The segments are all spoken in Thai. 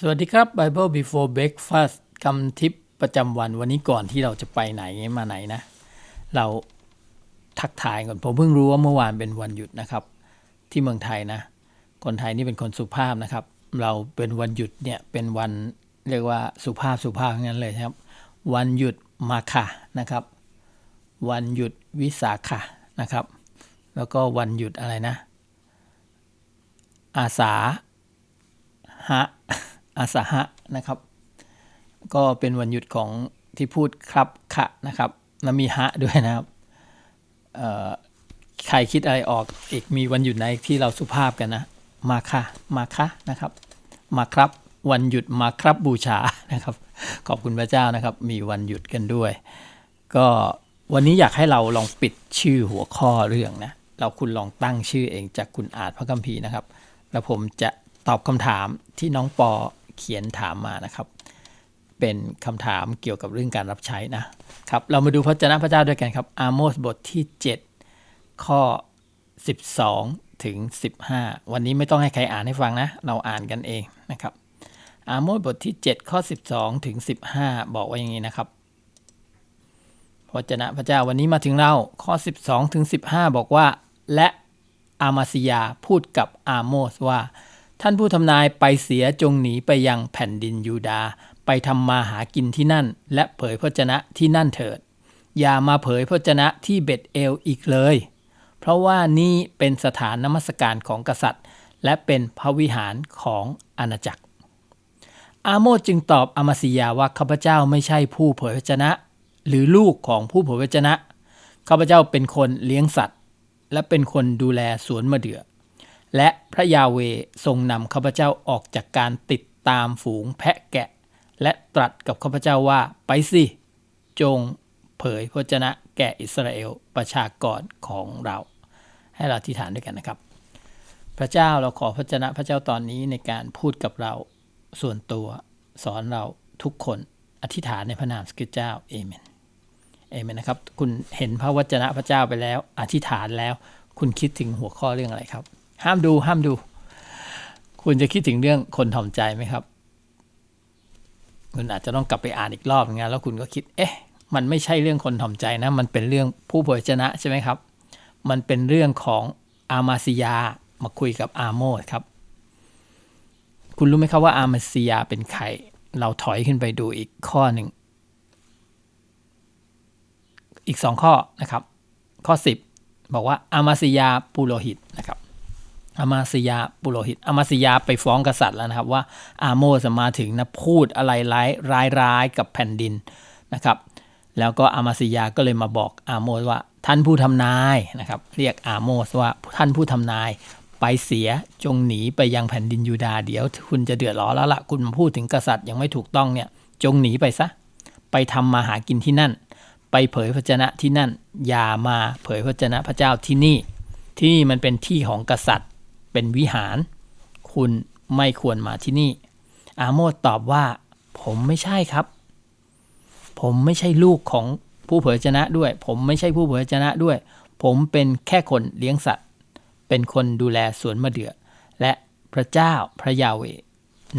สวัสดีครับ Bible Before Breakfast คำทิปประจำวันวันนี้ก่อนที่เราจะไปไหนมาไหนนะ เราทักทายก่อน ผมเพิ่งรู้ว่าเมื่อวานเป็นวันหยุดนะครับ ที่เมืองไทยนะ คนไทยนี่เป็นคนสุภาพนะครับ เราเป็นวันหยุดเนี่ยเป็นวันเรียกว่าสุภาพสุภาพงั้นเลยครับ วันหยุดมาค่ะนะครับ วันหยุดวิสาขะนะครับ แล้วก็วันหยุดอะไรนะ อาสาหะ อาสาหะนะครับ ก็เป็นวันหยุดของที่พูดครับขะนะครับแล้วมีหะด้วยนะครับใครคิดอะไรออกอีกมีวันหยุดไหนที่เราสุภาพกันนะ มาค่ะ มาค่ะนะครับ มาครับวันหยุดมาครับบูชานะครับ ขอบคุณพระเจ้านะครับ มีวันหยุดกันด้วย ก็วันนี้อยากให้เราลองปิดชื่อหัวข้อเรื่องนะ เราคุณลองตั้งชื่อเองจากคุณอาจพระคัมภีร์นะครับ แล้วผมจะตอบคำถามที่น้องปอ เขียนถามมานะครับ เป็นคำถามเกี่ยวกับเรื่องการรับใช้นะครับ เรามาดูพระเจ้าพระเจ้าด้วยกันครับ อาโมสบทที่ 7 ข้อ 12 ถึง 15 วันนี้ไม่ต้องให้ใครอ่านให้ฟังนะ เราอ่านกันเองนะครับ อาโมสบทที่ 7 ข้อ 12 ถึง 15 บอกว่าอย่างนี้นะครับพระเจ้าพระเจ้าวันนี้มาถึงเราข้อ 12 ถึง 15 บอกว่า และอามาซิยาพูดกับอาโมสว่า ท่านผู้ทำนายไปเสียจงหนีไปยังแผ่นดินยูดาห์ไปทำมาหากินที่นั่น และเผยพระชนะที่นั่นเถิด อย่ามาเผยพระชนะที่เบ็ดเอลอีกเลย เพราะว่านี่เป็นสถานนมัสการของกษัตริย์ และเป็นพระวิหารของอาณาจักร อาโมสจึงตอบอามาซิยาว่าข้าพเจ้าไม่ใช่ผู้เผยพระชนะ หรือลูกของผู้เผยพระชนะข้าพเจ้าเป็นคนเลี้ยงสัตว์ และเป็นคนดูแลสวนมะเดื่อ และพระยาเวทรงนำข้าพเจ้าออกจากการติดตามฝูงแพะแกะ และตรัสกับข้าพเจ้าว่าไปสิ จงเผยพระชนะแก่อิสราเอลประชากรของเรา ให้เราอธิษฐานด้วยกันนะครับ พระเจ้าเราขอพระชนะพระเจ้าตอนนี้ในการพูดกับเราส่วนตัวสอนเราทุกคนอธิษฐานในพระนามสกิเจ้าเอเมนเอเมนนะครับ คุณเห็นพระวจนะพระเจ้าไปแล้ว อธิษฐานแล้ว คุณคิดถึงหัวข้อเรื่องอะไรครับ ห้ามดูห้ามดู คุณจะคิดถึงเรื่องคนถ่อมใจไหมครับ คุณอาจจะต้องกลับไปอ่านอีกรอบนึงนแล้วคุณก็คิด เอ๊ะ มันไม่ใช่เรื่องคนถ่อมใจนะ มันเป็นเรื่องผู้เผยชนะใช่ไหมครับ มันเป็นเรื่องของอามาซิยามาคุยกับอาโมดครับ คุณรู้ไหมครับว่าอามาซิยาเป็นใคร เราถอยขึ้นไปดูอีกข้อหนึ่ง อีกสองข้อนะครับ ข้อ 10 บอกว่าอามาซิยาปุโรหิตนะครับ อามาซิยาปุโรหิตอามาซิยาไปฟ้องกษัตริย์แล้วนะครับว่าอาโมสมาถึงนะพูดอะไรร้ายร้ายร้ายกับแผ่นดินนะครับ แล้วก็อามาซิยาก็เลยมาบอกอาโมสว่าท่านผู้ทำนายนะครับ เรียกอาโมสว่าท่านผู้ทำนายไปเสียจงหนีไปยังแผ่นดินยูดาห์เดี๋ยวคุณจะเดือดร้อนแล้วละ่ะคุณมาพูดถึงกษัตริย์ยังไม่ถูกต้องเนี่ยจงหนีไปซะ ไปทำมาหากินที่นั่น ไปเผยพระชนะที่นั่น อย่ามาเผยพระชนะพระเจ้าที่นี่ ที่นี่มันเป็นที่ของกษัตริย์ เป็นวิหาร คุณไม่ควรมาที่นี่ อาโมสตอบว่า ผมไม่ใช่ครับ ผมไม่ใช่ลูกของผู้เผยพระชนะด้วย ผมไม่ใช่ผู้เผยพระชนะด้วย ผมเป็นแค่คนเลี้ยงสัตว์ เป็นคนดูแลสวนมะเดื่อ และพระเจ้าพระยาเว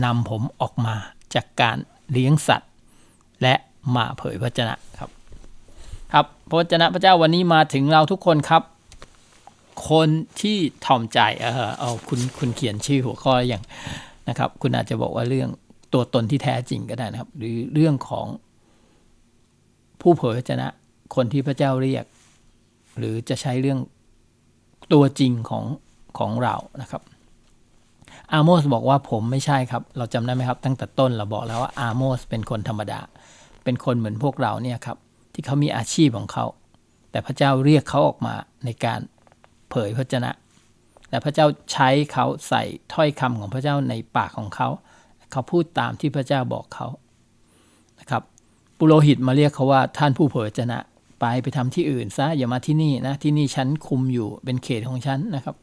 นำผมออกมาจากการเลี้ยงสัตว์ และมาเผยพระชนะครับ ครับพระวจนะพระเจ้าวันนี้มาถึงเราทุกคนครับ คนที่ถ่อมใจเออเอาคุณคุณเขียนชื่อหัวข้ออย่างนะครับ คุณอาจจะบอกว่าเรื่องตัวตนที่แท้จริงก็ได้นะครับ หรือเรื่องของผู้เผยพระชนะ คนที่พระเจ้าเรียก หรือจะใช้เรื่องตัวจริงของของเรานะครับอาโมสบอกว่าผมไม่ใช่ครับ เราจำได้ไหมครับ ตั้งแต่ต้นเราบอกแล้วว่าอาโมสเป็นคนธรรมดา เป็นคนเหมือนพวกเราเนี่ยครับ ที่เขามีอาชีพของเขา แต่พระเจ้าเรียกเขาออกมาในการ เผยพระชนะ และพระเจ้าใช้เขาใส่ถ้อยคำของพระเจ้าในปากของเขา เขาพูดตามที่พระเจ้าบอกเขานะครับปุโรหิตมาเรียกเขาว่าท่านผู้เผยพระชนะไปไปทำที่อื่นซะอย่ามาที่นี่นะที่นี่ฉันคุมอยู่เป็นเขตของฉันนะครับ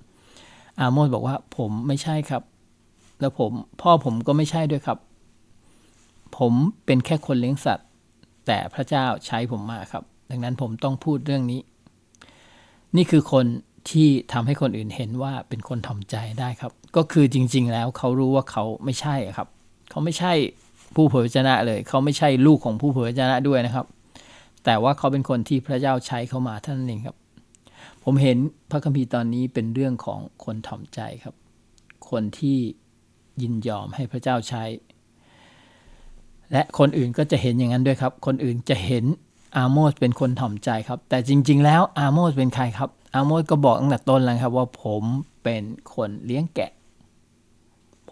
อาโมสบอกว่าผมไม่ใช่ครับ แล้วผมพ่อผมก็ไม่ใช่ด้วยครับ ผมเป็นแค่คนเลี้ยงสัตว์ แต่พระเจ้าใช้ผมมาครับ ดังนั้นผมต้องพูดเรื่องนี้ นี่คือคน ที่ทำให้คนอื่นเห็นว่าเป็นคนถ่อมใจได้ครับ ก็คือจริง ๆ แล้วเขารู้ว่าเขาไม่ใช่ครับ เขาไม่ใช่ผู้เผยพระวจนะเลย เขาไม่ใช่ลูกของผู้เผยพระวจนะด้วยนะครับ แต่ว่าเขาเป็นคนที่พระเจ้าใช้เขามาท่านั้นเองครับ ผมเห็นพระคัมภีร์ตอนนี้เป็นเรื่องของคนถ่อมใจครับ คนที่ยินยอมให้พระเจ้าใช้ และคนอื่นก็จะเห็นอย่างนั้นด้วยครับ คนอื่นจะเห็นอาโมสเป็นคนถ่อมใจครับ แต่จริง ๆ แล้วอาโมสเป็นใครครับ อาโมสก็บอกตั้งแต่ต้นแล้วครับว่าผมเป็นคนเลี้ยงแกะ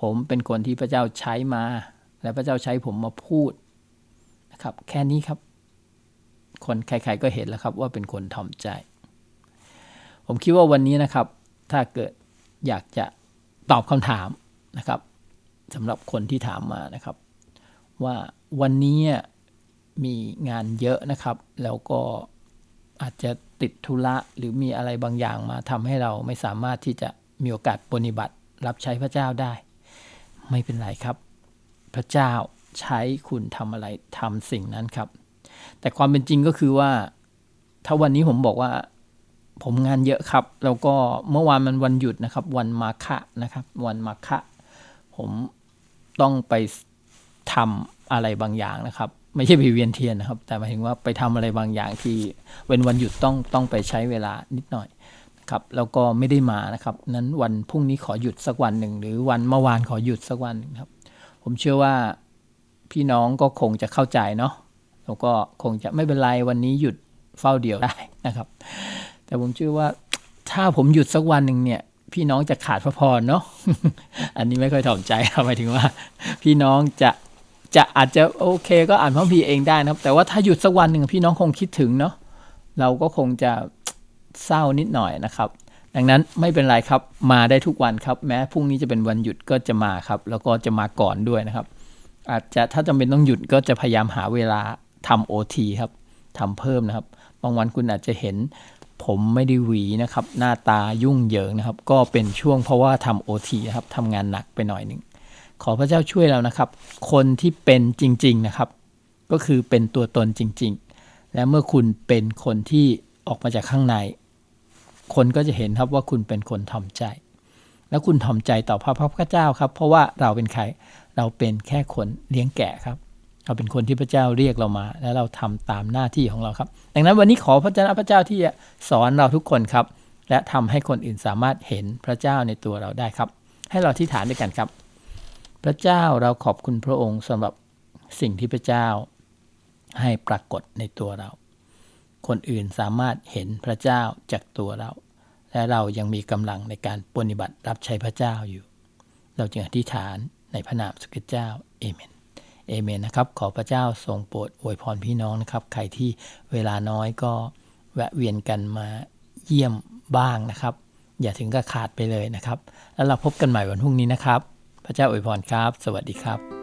ผมเป็นคนที่พระเจ้าใช้มา และพระเจ้าใช้ผมมาพูดนะครับ แค่นี้ครับ คนใครๆก็เห็นแล้วครับว่าเป็นคนถ่อมใจ ผมคิดว่าวันนี้นะครับ ถ้าเกิดอยากจะตอบคำถามนะครับสำหรับคนที่ถามมานะครับ ว่าวันนี้มีงานเยอะนะครับ แล้วก็ อาจจะติดธุระหรือมีอะไรบางอย่างมาทำให้เราไม่สามารถที่จะมีโอกาสปฏิบัติรับใช้พระเจ้าได้ ไม่เป็นไรครับ พระเจ้าใช้คุณทำอะไรทำสิ่งนั้นครับ แต่ความเป็นจริงก็คือว่า ถ้าวันนี้ผมบอกว่า ผมงานเยอะครับ แล้วก็เมื่อวานมันวันหยุดนะครับ วันมาฆะนะครับ วันมาฆะผมต้องไปทำ อะไรบางอย่างนะครับ ไม่ใช่ไปเวียนเทียนนะครับ แต่หมายถึงว่าไปทำอะไรบางอย่างที่เป็นวันหยุดต้องต้องไปใช้เวลานิดหน่อยครับแล้วก็ไม่ได้มานะครับนั้นวันพรุ่งนี้ขอหยุดสักวันหนึ่ง หรือวันเมื่อวานขอหยุดสักวันหนึ่งครับ ผมเชื่อว่าพี่น้องก็คงจะเข้าใจเนาะแล้วก็คงจะไม่เป็นไรวันนี้หยุดเฝ้าเดียวได้นะครับ แต่ผมเชื่อว่าถ้าผมหยุดสักวันหนึ่งเนี่ย พี่น้องจะขาดพระพรเนาะอันนี้ไม่ค่อยถ่อมใจครับหมายถึงว่า พี่น้องจะ จะอาจจะโอเคก็อ่านพระคัมภีร์เองได้นะครับ แต่ว่าถ้าหยุดสักวันหนึ่งพี่น้องคงคิดถึงเนาะเราก็คงจะเศร้านิดหน่อยนะครับ ดังนั้นไม่เป็นไรครับมาได้ทุกวันครับ แม้พรุ่งนี้จะเป็นวันหยุดก็จะมาครับ แล้วก็จะมาก่อนด้วยนะครับ อาจจะถ้าจำเป็นต้องหยุดก็จะพยายามหาเวลาทำโอทีครับทำเพิ่มนะครับ บางวันคุณอาจจะเห็น ผมไม่ได้หวีนะครับ หน้าตายุ่งเหยิงนะครับ ก็เป็นช่วงเพราะว่าทำโอทีครับทำงานหนักไปหน่อยหนึ่ง ขอพระเจ้าช่วยเรานะครับ คนที่เป็นจริง ๆนะครับ ก็คือเป็นตัวตนจริง ๆ และเมื่อคุณเป็นคนที่ออกมาจากข้างใน คนก็จะเห็นครับว่าคุณเป็นคนถ่อมใจ แล้วคุณถ่อมใจต่อพระพระเจ้าครับ เพราะว่าเราเป็นใครเราเป็นแค่คนเลี้ยงแกะครับ เราเป็นคนที่พระเจ้าเรียกเรามา แล้วเราทำตามหน้าที่ของเราครับ ดังนั้นวันนี้ขอพระเจ้าพระเจ้าที่จะสอนเราทุกคนครับ และทำให้คนอื่นสามารถเห็นพระเจ้าในตัวเราได้ครับ ให้เราที่ฐานด้วยกันครับ พระเจ้าเราขอบคุณพระองค์สำหรับสิ่งที่พระเจ้าให้ปรากฏในตัวเรา คนอื่นสามารถเห็นพระเจ้าจากตัวเรา และเรายังมีกำลังในการปฏิบัติรับใช้พระเจ้าอยู่ เราจึงอธิษฐานในพระนามสุขเจ้าเอเมนเอเมนนะครับ ขอพระเจ้าทรงโปรดอวยพรพี่น้องนะครับ ใครที่เวลาน้อยก็แวะเวียนกันมาเยี่ยมบ้างนะครับ อย่าถึงกับขาดไปเลยนะครับ แล้วเราพบกันใหม่วันพรุ่งนี้นะครับ พระเจ้าอวยพรครับ สวัสดีครับ